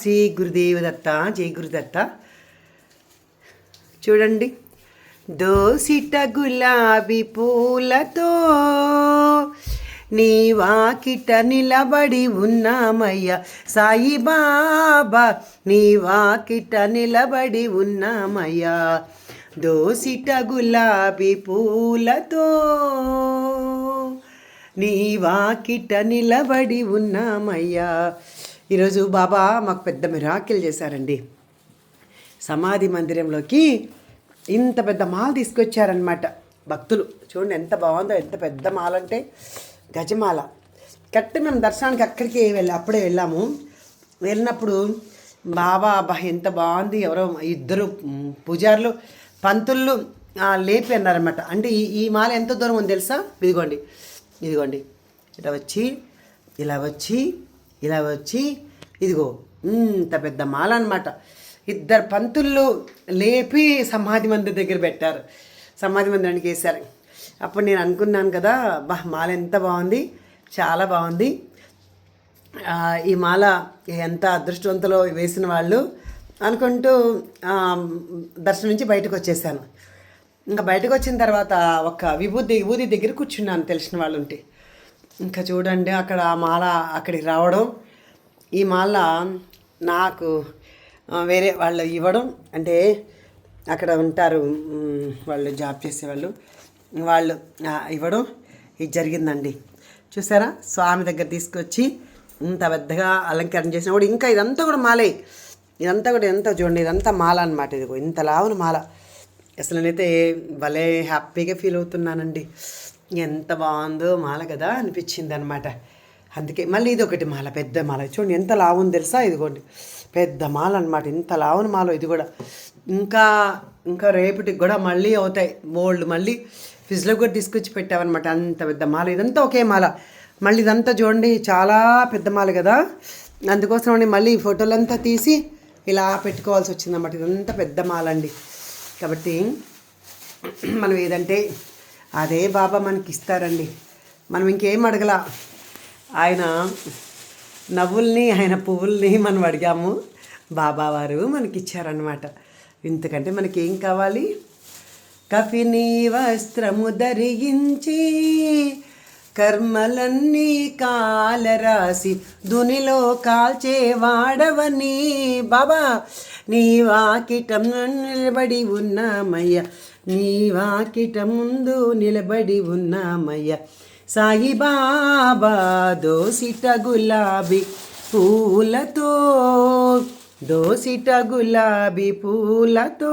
శ్రీ గురుదేవదత్త జై గురుదత్త చూడండి. దోసిట గులాబీ పూలతో నీ వాకిట నిలబడి ఉన్నామయ్యా. సాయిబాబా నీ వాకిట నిలబడి ఉన్నామయ్యా. దోసిట గులాబీ పూలతో నీ వాకిట నిలబడి ఉన్నామయ్యా. ఈరోజు బాబా మాకు పెద్ద మిరాకిల్ చేశారండి. సమాధి మందిరంలోకి ఇంత పెద్ద మాల తీసుకొచ్చారనమాట భక్తులు. చూడండి ఎంత బాగుందో ఎంత పెద్ద మాల అంటే గజమాల. కరెక్ట్ మేము దర్శనానికి అక్కడికి వెళ్ళి అప్పుడే వెళ్ళాము. వెళ్ళినప్పుడు బాబా అబ్బా ఎంత బాగుంది ఎవరో ఇద్దరు పూజారులు పంతుళ్ళు లేపి అన్నారనమాట అంటే ఈ ఈ మాల ఎంత దూరం ఉంది తెలుసా? ఇదిగోండి. ఇదిగోండి. ఇలా వచ్చి ఇలా వచ్చి ఇలా వచ్చి ఇదిగో ఇంత పెద్ద మాల అనమాట ఇద్దరు పంతుళ్ళు లేపి సమాధి మందిర్ దగ్గర పెట్టారు. సమాధి మందిరానికి వేశారు. అప్పుడు నేను అనుకున్నాను కదా బా మాల ఎంత బాగుంది చాలా బాగుంది. ఈ మాల ఎంత అదృష్టవంతులో వేసిన వాళ్ళు అనుకుంటూ దర్శనం నుంచి బయటకు వచ్చేసాను. ఇంకా బయటకు వచ్చిన తర్వాత ఒక విభూతి విభూతి దగ్గర కూర్చున్నాను తెలిసిన వాళ్ళు ఉంటే. ఇంకా చూడండి అక్కడ ఆ మాల అక్కడికి రావడం. ఈ మాల నాకు వేరే వాళ్ళు ఇవ్వడం. అంటే అక్కడ ఉంటారు వాళ్ళు జాబ్ చేసేవాళ్ళు. వాళ్ళు ఇవ్వడం. ఇది జరిగిందండి. చూసారా? స్వామి దగ్గర తీసుకొచ్చి ఇంత పెద్దగా అలంకరణ చేసిన కూడా ఇంకా ఇదంతా కూడా మాలే. ఇదంతా కూడా ఎంత చూడండి ఇదంతా మాల అనమాట ఇది ఇంత లావున మాల. అసలు నేనైతే భలే హ్యాపీగా ఫీల్ అవుతున్నానండి. ఎంత బాగుందో మాల కదా అనిపించింది అనమాట అందుకే మళ్ళీ ఇది ఒకటి మాల పెద్ద మాల. చూడండి ఎంత లావు తెలుసా? ఇదిగోండి పెద్ద మాల అనమాట ఇంత లావును మాల ఇది కూడా. ఇంకా ఇంకా రేపటికి కూడా మళ్ళీ అవుతాయి. బోల్డ్ మళ్ళీ ఫ్రిడ్జ్లో కూడా తీసుకొచ్చి పెట్టామన్నమాట అంత పెద్ద మాల. ఇదంతా ఒకే మాల. మళ్ళీ ఇదంతా చూడండి చాలా పెద్ద మాల కదా. అందుకోసం మళ్ళీ ఈ ఫోటోలంతా తీసి ఇలా పెట్టుకోవాల్సి వచ్చిందన్నమాట. ఇదంతా పెద్ద మాల అండి కాబట్టి మనం ఏదంటే అదే బాబా మనకి ఇస్తారండి మనం ఇంకేం అడగల. ఆయన నవ్వుల్ని ఆయన పువ్వుల్ని మనం అడిగాము. బాబా వారు మనకి ఇచ్చారనమాట ఇంతకంటే మనకేం కావాలి? కఫిని వస్త్రము ధరించి కర్మలన్నీ కాలరాసి దునిలో కాల్చే వాడవని బాబా. నీ వాకిటం నిలబడి ఉన్నామయ్య నీ వాకిట ముందు నిలబడి ఉన్నామయ్య సాయిబాబా దోసిట గులాబీ పూలతో దోసిట గులాబీ పూలతో